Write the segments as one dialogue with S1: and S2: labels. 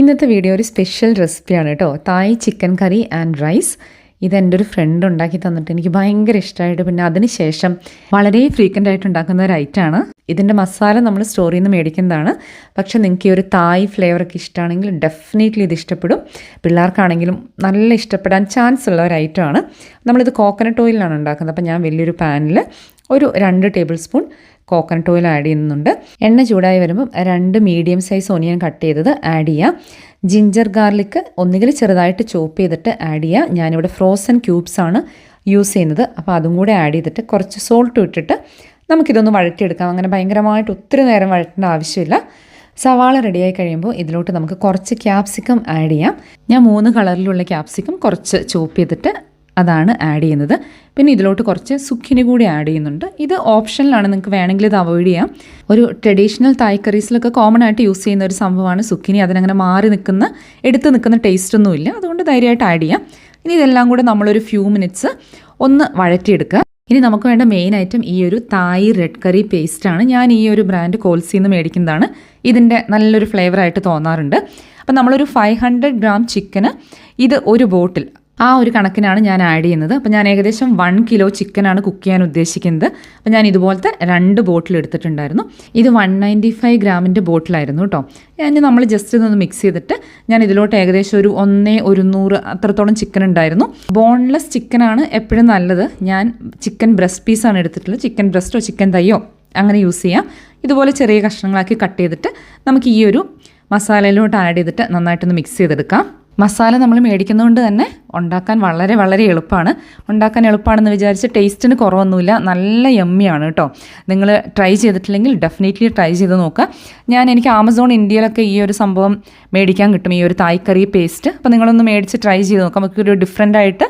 S1: ഇന്നത്തെ വീഡിയോ ഒരു സ്പെഷ്യൽ റെസിപ്പിയാണ് കേട്ടോ. Thai chicken curry and rice ഇത് എന്റെ ഒരു ഫ്രണ്ട് ഉണ്ടാക്കി തന്നിട്ട് എനിക്ക് ഭയങ്കര ഇഷ്ടമായിട്ട് പിന്നെ അതിനുശേഷം വളരെ ഫ്രീക്വന്റ് ആയിട്ട് ഉണ്ടാക്കുന്ന ഒരു ഐറ്റമാണ് ഇതിന്റെ മസാല നമ്മൾ സ്റ്റോറിൽ നിന്ന് മേടിക്കുന്നതാണ്. പക്ഷേ നിങ്ങൾക്ക് ഈ ഒരു തായ് ഫ്ലേവറൊക്കെ ഇഷ്ടമാണെങ്കിൽ ഡെഫിനറ്റ്ലി ഇത് ഇഷ്ടപ്പെടും. പിള്ളേർക്കാണെങ്കിലും നല്ല ഇഷ്ടപ്പെടാൻ ചാൻസ് ഉള്ള ഒരു ഐറ്റമാണ് നമ്മളിത് കോക്കനട്ട് ഓയിലാണ് ഉണ്ടാക്കുന്നത്. അപ്പോൾ ഞാൻ വലിയൊരു പാനിൽ ഒരു രണ്ട് table spoon coconut oil add ചെയ്യുന്നുണ്ട്. എണ്ണ ചൂടായി വരുമ്പം രണ്ട് മീഡിയം സൈസ് ഒനിയൻ കട്ട് ചെയ്തത് ആഡ് ചെയ്യാം. ജിഞ്ചർ ഗാർലിക്ക് ഒന്നുകിൽ ചെറുതായിട്ട് ചോപ്പ് ചെയ്തിട്ട് ആഡ് ചെയ്യുക ഞാനിവിടെ ഫ്രോസൺ ക്യൂബ്സ് ആണ് യൂസ് ചെയ്യുന്നത്. അപ്പോൾ അതും കൂടെ ആഡ് ചെയ്തിട്ട് കുറച്ച് സോൾട്ട് ഇട്ടിട്ട് നമുക്കിതൊന്ന് വഴറ്റിയെടുക്കാം. അങ്ങനെ ഭയങ്കരമായിട്ട് ഒത്തിരി നേരം വഴറ്റേണ്ട ആവശ്യമില്ല. സവാള റെഡിയായി കഴിയുമ്പോൾ ഇതിലോട്ട് നമുക്ക് കുറച്ച് ക്യാപ്സിക്കം ആഡ് ചെയ്യാം. ഞാൻ മൂന്ന് കളറിലുള്ള ക്യാപ്സിക്കം കുറച്ച് ചോപ്പ് ചെയ്തിട്ട് അതാണ് ആഡ് ചെയ്യുന്നത്. പിന്നെ ഇതിലോട്ട് കുറച്ച് സുഖിനി കൂടി ആഡ് ചെയ്യുന്നുണ്ട്. ഇത് ഓപ്ഷനിലാണ് നിങ്ങൾക്ക് വേണമെങ്കിൽ ഇത് അവോയ്ഡ് ചെയ്യാം. ഒരു ട്രഡീഷണൽ തായ് കറീസിലൊക്കെ കോമൺ ആയിട്ട് യൂസ് ചെയ്യുന്ന ഒരു സംഭവമാണ് സുഖിനി. അതിനങ്ങനെ മാറി നിൽക്കുന്ന എടുത്ത് നിൽക്കുന്ന ടേസ്റ്റ് ഒന്നുമില്ല അതുകൊണ്ട് ധൈര്യമായിട്ട് ആഡ് ചെയ്യാം. ഇനി ഇതെല്ലാം കൂടെ നമ്മളൊരു ഫ്യൂ മിനിറ്റ്സ് ഒന്ന് വഴറ്റിയെടുക്കുക. ഇനി നമുക്ക് വേണ്ട മെയിൻ ഐറ്റം ഈ ഒരു തായ് റെഡ് കറി പേസ്റ്റാണ് ഞാൻ ഈ ഒരു ബ്രാൻഡ് കോൽസിൽ നിന്ന് മേടിക്കുന്നതാണ്. ഇതിന്റെ നല്ലൊരു ഫ്ലേവറായിട്ട് തോന്നാറുണ്ട്. അപ്പം നമ്മളൊരു ഫൈവ് ഹൺഡ്രഡ് ഗ്രാം ചിക്കന് ഇത് ഒരു ബോട്ടിൽ ആ ഒരു കണക്കിനാണ് ഞാൻ ആഡ് ചെയ്യുന്നത്. അപ്പോൾ ഞാൻ ഏകദേശം വൺ കിലോ ചിക്കനാണ് കുക്ക് ചെയ്യാൻ ഉദ്ദേശിക്കുന്നത്. അപ്പോൾ ഞാൻ ഇതുപോലത്തെ രണ്ട് ബോട്ടിൽ എടുത്തിട്ടുണ്ടായിരുന്നു. ഇത് വൺ നയന്റി ഫൈവ് ഗ്രാമിന്റെ ബോട്ടിലായിരുന്നു കേട്ടോ ഞാൻ നമ്മൾ ജസ്റ്റ് ഇതൊന്ന് മിക്സ് ചെയ്തിട്ട് ഞാൻ ഇതിലോട്ട് ഏകദേശം ഒരു ഒന്നേ ഒരുന്നൂറ് അത്രത്തോളം ചിക്കൻ ഉണ്ടായിരുന്നു. ബോൺലെസ് ചിക്കനാണ് എപ്പോഴും നല്ലത്. ഞാൻ ചിക്കൻ ബ്രസ്റ്റ് പീസാണ് എടുത്തിട്ടുള്ളത്. ചിക്കൻ ബ്രസ്റ്റോ ചിക്കൻ തയ്യോ അങ്ങനെ യൂസ് ചെയ്യാം. ഇതുപോലെ ചെറിയ കഷ്ണങ്ങളാക്കി കട്ട് ചെയ്തിട്ട് നമുക്ക് ഈ ഒരു മസാലയിലോട്ട് ആഡ് ചെയ്തിട്ട് നന്നായിട്ടൊന്ന് മിക്സ് ചെയ്തെടുക്കാം. മസാല നമ്മൾ മേടിക്കുന്നതുകൊണ്ട് തന്നെ ഉണ്ടാക്കാൻ വളരെ വളരെ എളുപ്പമാണ്. ഉണ്ടാക്കാൻ എളുപ്പമാണെന്ന് വിചാരിച്ച് ടേസ്റ്റിന് കുറവൊന്നുമില്ല. നല്ല യമ്മിയാണ് കേട്ടോ. നിങ്ങൾ ട്രൈ ചെയ്തിട്ടില്ലെങ്കിൽ ഡെഫിനറ്റ്ലി ട്രൈ ചെയ്ത് നോക്കുക. ഞാൻ എനിക്ക് ആമസോൺ ഇന്ത്യയിലൊക്കെ ഈ ഒരു സംഭവം മേടിക്കാൻ കിട്ടും. ഈ ഒരു തായ്ക്കറി പേസ്റ്റ് അപ്പോൾ നിങ്ങളൊന്ന് മേടിച്ച് ട്രൈ ചെയ്ത് നോക്കാം. നമുക്കൊരു ഡിഫറെന്റ് ആയിട്ട്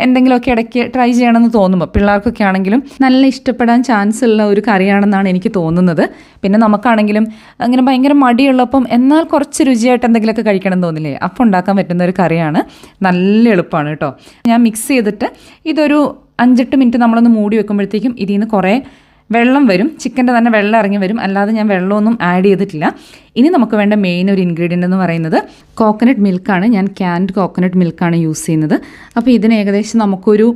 S1: എന്തെങ്കിലുമൊക്കെ ഇടയ്ക്ക് ട്രൈ ചെയ്യണമെന്ന് തോന്നുമ്പോൾ പിള്ളേർക്കൊക്കെ ആണെങ്കിലും നല്ല ഇഷ്ടപ്പെടാൻ ചാൻസ് ഉള്ള ഒരു കറിയാണെന്നാണ് എനിക്ക് തോന്നുന്നത്. പിന്നെ നമുക്കാണെങ്കിലും അങ്ങനെ ഭയങ്കര മടിയുള്ളപ്പം എന്നാൽ കുറച്ച് രുചിയായിട്ട് എന്തെങ്കിലുമൊക്കെ കഴിക്കണം എന്ന് തോന്നില്ലേ അപ്പം ഉണ്ടാക്കാൻ പറ്റുന്ന ഒരു കറിയാണ്. നല്ല എളുപ്പമാണ് കേട്ടോ. ഞാൻ മിക്സ് ചെയ്തിട്ട് ഇതൊരു അഞ്ചെട്ട് മിനിറ്റ് നമ്മളൊന്ന് മൂടി വെക്കുമ്പോഴത്തേക്കും ഇതിൽ നിന്ന് കുറേ വെള്ളം വരും. ചിക്കന്റെ തന്നെ വെള്ളം ഇറങ്ങി വരും. അല്ലാതെ ഞാൻ വെള്ളമൊന്നും ആഡ് ചെയ്തിട്ടില്ല. ഇനി നമുക്ക് വേണ്ട മെയിൻ ഒരു ഇൻഗ്രീഡിയന്റ് എന്ന് പറയുന്നത് കോക്കനട്ട് മിൽക്കാണ് ഞാൻ ക്യാൻഡ് കോക്കനട്ട് മിൽക്കാണ് യൂസ് ചെയ്യുന്നത്. അപ്പോൾ ഇതിന് ഏകദേശം നമുക്കൊരു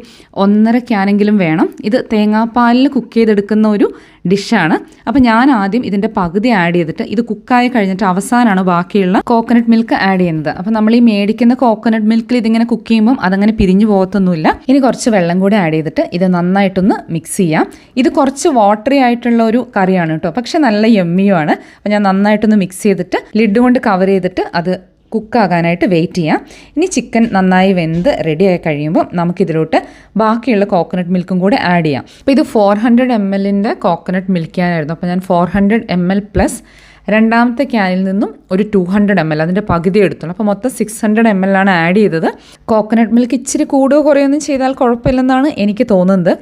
S1: ഒന്നര ക്യാനെങ്കിലും വേണം. ഇത് തേങ്ങാപ്പാലിൽ കുക്ക് ചെയ്തെടുക്കുന്ന ഒരു ഡിഷാണ് അപ്പോൾ ഞാൻ ആദ്യം ഇതിന്റെ പകുതി ആഡ് ചെയ്തിട്ട് ഇത് കുക്കായി കഴിഞ്ഞിട്ട് അവസാനമാണ് ബാക്കിയുള്ള കോക്കനട്ട് മിൽക്ക് ആഡ് ചെയ്യുന്നത്. അപ്പോൾ നമ്മൾ ഈ മേടിക്കുന്ന കോക്കനട്ട് മിൽക്കിൽ ഇതിങ്ങനെ കുക്ക് ചെയ്യുമ്പം അതങ്ങനെ പിരിഞ്ഞു പോകത്തൊന്നുമില്ല. ഇനി കുറച്ച് വെള്ളം കൂടി ആഡ് ചെയ്തിട്ട് ഇത് നന്നായിട്ടൊന്ന് മിക്സ് ചെയ്യാം. ഇത് കുറച്ച് വാട്ടറി ആയിട്ടുള്ള ഒരു കറിയാണ് കേട്ടോ. പക്ഷെ നല്ല യമ്മിയുമാണ് അപ്പോൾ ഞാൻ നന്നായിട്ടൊന്ന് മിക്സ് ചെയ്തിട്ട് ലിഡ് കൊണ്ട് കവർ ചെയ്തിട്ട് അത് കുക്കാകാനായിട്ട് വെയിറ്റ് ചെയ്യാം. ഇനി ചിക്കൻ നന്നായി വെന്ത് റെഡിയായി കഴിയുമ്പോൾ നമുക്കിതിലോട്ട് ബാക്കിയുള്ള കോക്കനട്ട് മിൽക്കും കൂടെ ആഡ് ചെയ്യാം. അപ്പോൾ ഇത് ഫോർ ഹൺഡ്രഡ് എം എല്ലിന്റെ കോക്കനട്ട് മിൽക്കാനായിരുന്നു അപ്പോൾ ഞാൻ four hundred M L plus രണ്ടാമത്തെ ക്യാനിൽ നിന്നും ഒരു ടു ഹൺഡ്രഡ് എം എൽ അതിന്റെ പകുതി എടുത്തുള്ളൂ. അപ്പോൾ മൊത്തം സിക്സ് ഹൺഡ്രഡ് എം എൽ ആണ് ആഡ് ചെയ്തത്. കോക്കനട്ട് മിൽക്ക് ഇച്ചിരി കൂടുകയോ കുറയൊന്നും ചെയ്താൽ കുഴപ്പമില്ലെന്നാണ് എനിക്ക് തോന്നുന്നത്.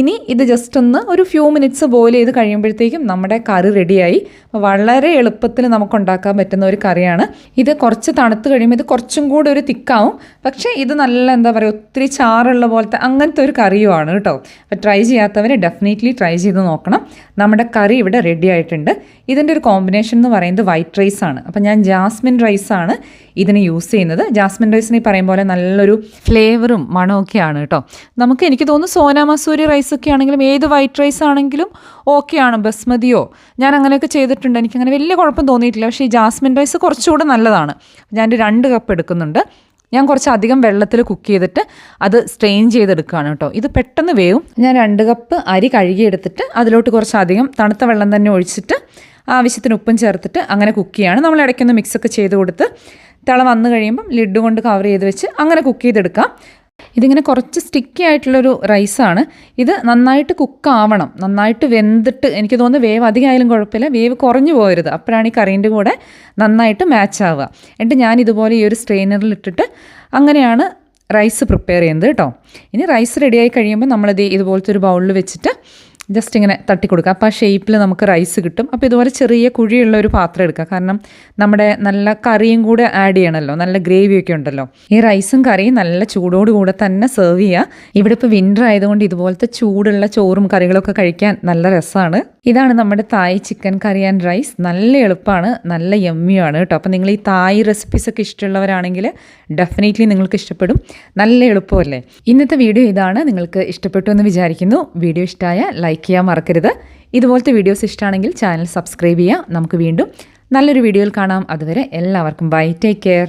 S1: ഇനി ഇത് ജസ്റ്റ് ഒന്ന് ഒരു ഫ്യൂ മിനിറ്റ്സ് ബോയിൽ ചെയ്ത് കഴിയുമ്പോഴത്തേക്കും നമ്മുടെ കറി റെഡിയായി വളരെ എളുപ്പത്തിൽ നമുക്ക് ഉണ്ടാക്കാൻ പറ്റുന്ന ഒരു കറിയാണ്. ഇത് കുറച്ച് തണുത്ത് കഴിയുമ്പോൾ ഇത് കുറച്ചും കൂടി ഒരു തിക്കാവും. പക്ഷേ ഇത് നല്ല എന്താ പറയുക ഒത്തിരി ചാറുള്ള പോലത്തെ അങ്ങനത്തെ ഒരു കറിയുമാണ് കേട്ടോ. അപ്പോൾ ട്രൈ ചെയ്യാത്തവർ ഡെഫിനറ്റ്ലി ട്രൈ ചെയ്ത് നോക്കണം. നമ്മുടെ കറി ഇവിടെ റെഡി ആയിട്ടുണ്ട്. ഇതിന്റെ ഒരു കോമ്പിനേഷൻ എന്ന് പറയുന്നത് വൈറ്റ് റൈസ് ആണ്. അപ്പം ഞാൻ ജാസ്മിൻ റൈസ് ആണ് ഇതിന് യൂസ് ചെയ്യുന്നത്. ജാസ്മിൻ റൈസിന് ഈ പറയും പോലെ നല്ലൊരു ഫ്ലേവറും മണമൊക്കെയാണ് കേട്ടോ. നമുക്ക് എനിക്ക് തോന്നുന്നു സോന മസൂരി റൈസ് ഒക്കെ ആണെങ്കിലും ഏത് വൈറ്റ് റൈസ് ആണെങ്കിലും ഓക്കെയാണ് ബസ്മതിയോ ഞാൻ അങ്ങനെയൊക്കെ ചെയ്തിട്ടുണ്ട്. എനിക്ക് അങ്ങനെ വലിയ കുഴപ്പം തോന്നിയിട്ടില്ല. പക്ഷേ ഈ ജാസ്മിൻ റൈസ് കുറച്ചുകൂടെ നല്ലതാണ്. ഞാൻ രണ്ട് കപ്പ് എടുക്കുന്നുണ്ട്. ഞാൻ കുറച്ച് അധികം വെള്ളത്തിൽ കുക്ക് ചെയ്തിട്ട് അത് സ്ട്രെയിൻ ചെയ്തെടുക്കുകയാണ് കേട്ടോ. ഇത് പെട്ടെന്ന് വേവും. ഞാൻ രണ്ട് കപ്പ് അരി കഴുകിയെടുത്തിട്ട് അതിലോട്ട് കുറച്ച് അധികം തണുത്ത വെള്ളം തന്നെ ഒഴിച്ചിട്ട് ആവശ്യത്തിന് ഉപ്പും ചേർത്തിട്ട് അങ്ങനെ കുക്ക് ചെയ്യാണ്. നമ്മൾ ഇടയ്ക്കൊന്ന് മിക്സൊക്കെ ചെയ്ത് കൊടുത്ത് തിള വന്നു കഴിയുമ്പം ലിഡ് കൊണ്ട് കവർ ചെയ്ത് വെച്ച് അങ്ങനെ കുക്ക് ചെയ്തെടുക്കാം. ഇതിങ്ങനെ കുറച്ച് സ്റ്റിക്കി ആയിട്ടുള്ളൊരു റൈസാണ് ഇത് നന്നായിട്ട് കുക്കാവണം നന്നായിട്ട് വെന്തിട്ട് എനിക്ക് തോന്നുന്നു വേവ് അധികമായാലും കുഴപ്പമില്ല. വേവ് കുറഞ്ഞു പോകരുത്. അപ്പോഴാണ് ഈ കറീന്റെ കൂടെ നന്നായിട്ട് മാച്ച് ആവുക. എന്നിട്ട് ഞാൻ ഇതുപോലെ ഈ ഒരു സ്ട്രെയിനറിൽ ഇട്ടിട്ട് അങ്ങനെയാണ് റൈസ് പ്രിപ്പയർ ചെയ്യുന്നത് കേട്ടോ. ഇനി റൈസ് റെഡിയായി കഴിയുമ്പോൾ നമ്മളിത് ഇതുപോലത്തെ ഒരു ബൗളിൽ വെച്ചിട്ട് ജസ്റ്റ് ഇങ്ങനെ തട്ടി കൊടുക്കുക അപ്പോൾ ആ ഷേപ്പിൽ നമുക്ക് റൈസ് കിട്ടും. അപ്പോൾ ഇതുപോലെ ചെറിയ കുഴിയുള്ള ഒരു പാത്രം എടുക്കുക. കാരണം നമ്മുടെ നല്ല കറിയും കൂടെ ആഡ് ചെയ്യണമല്ലോ. നല്ല ഗ്രേവിയൊക്കെ ഉണ്ടല്ലോ. ഈ റൈസും കറിയും നല്ല ചൂടോടുകൂടെ തന്നെ സെർവ് ചെയ്യുക. ഇവിടെ ഇപ്പോൾ വിന്റർ ആയതുകൊണ്ട് ഇതുപോലത്തെ ചൂടുള്ള ചോറും കറികളൊക്കെ കഴിക്കാൻ നല്ല രസമാണ്. ഇതാണ് നമ്മുടെ Thai chicken curry and rice നല്ല എളുപ്പമാണ്. നല്ല യമ്മിയാണ് കേട്ടോ. അപ്പോൾ നിങ്ങൾ ഈ തായ് റെസിപ്പീസ് ഒക്കെ ഇഷ്ടമുള്ളവരാണെങ്കിൽ ഡെഫിനറ്റ്ലി നിങ്ങൾക്ക് ഇഷ്ടപ്പെടും. നല്ല എളുപ്പമല്ലേ? ഇന്നത്തെ വീഡിയോ ഇതാണ്. നിങ്ങൾക്ക് ഇഷ്ടപ്പെട്ടു എന്ന് വിചാരിക്കുന്നു. വീഡിയോ ഇഷ്ടമായ ലൈക്ക് ചെയ്യാൻ മറക്കരുത്. ഇതുപോലത്തെ വീഡിയോസ് ഇഷ്ടമാണെങ്കിൽ ചാനൽ സബ്സ്ക്രൈബ് ചെയ്യുക നമുക്ക് വീണ്ടും നല്ലൊരു വീഡിയോയിൽ കാണാം. അതുവരെ എല്ലാവർക്കും ബൈ ടേക്ക് കെയർ